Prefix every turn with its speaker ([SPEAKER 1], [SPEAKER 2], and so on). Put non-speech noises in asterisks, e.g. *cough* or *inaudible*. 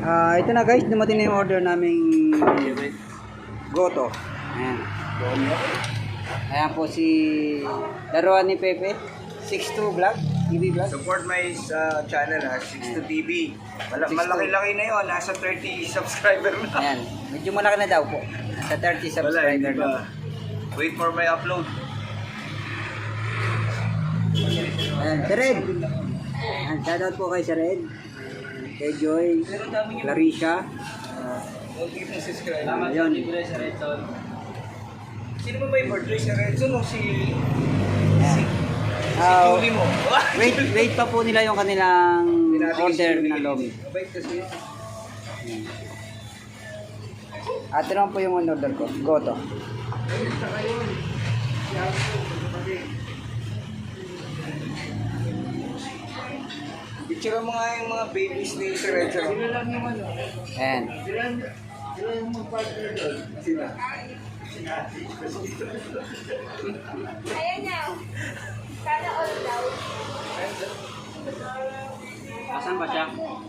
[SPEAKER 1] Ah, ito na guys, dumating na yung order naming goto. Ayan. Ayan po si laruan ni Pepe. 62 vlog, TV vlog.
[SPEAKER 2] Support my uh, channel ha, 62 TV. Mal-
[SPEAKER 1] 62.
[SPEAKER 2] malaki-laki na yun, nasa 30 subscriber na.
[SPEAKER 1] Ayan, medyo malaki na daw po. Sa 30
[SPEAKER 2] Wala, hindi
[SPEAKER 1] subscriber
[SPEAKER 2] pa.
[SPEAKER 1] na.
[SPEAKER 2] Wait for my upload.
[SPEAKER 1] Ayan, Sir Ed. Ayan, shoutout po kay Sir Ed. Kay Joy, Clarisha. Ayun.
[SPEAKER 2] Sino ba yung birthday si Renzo nung si...
[SPEAKER 1] Ayan.
[SPEAKER 2] Si
[SPEAKER 1] Ah,
[SPEAKER 2] Julie mo? *laughs*
[SPEAKER 1] wait, wait pa po nila yung kanilang order
[SPEAKER 2] si
[SPEAKER 1] na lomi.
[SPEAKER 2] Mabait kasi yun.
[SPEAKER 1] At ito naman po yung order ko, goto.
[SPEAKER 2] Picture mo nga yung mga babies ni si Renzo.
[SPEAKER 1] Ayan.
[SPEAKER 3] Ayan niya. Sana all daw.
[SPEAKER 1] Asan ba siya?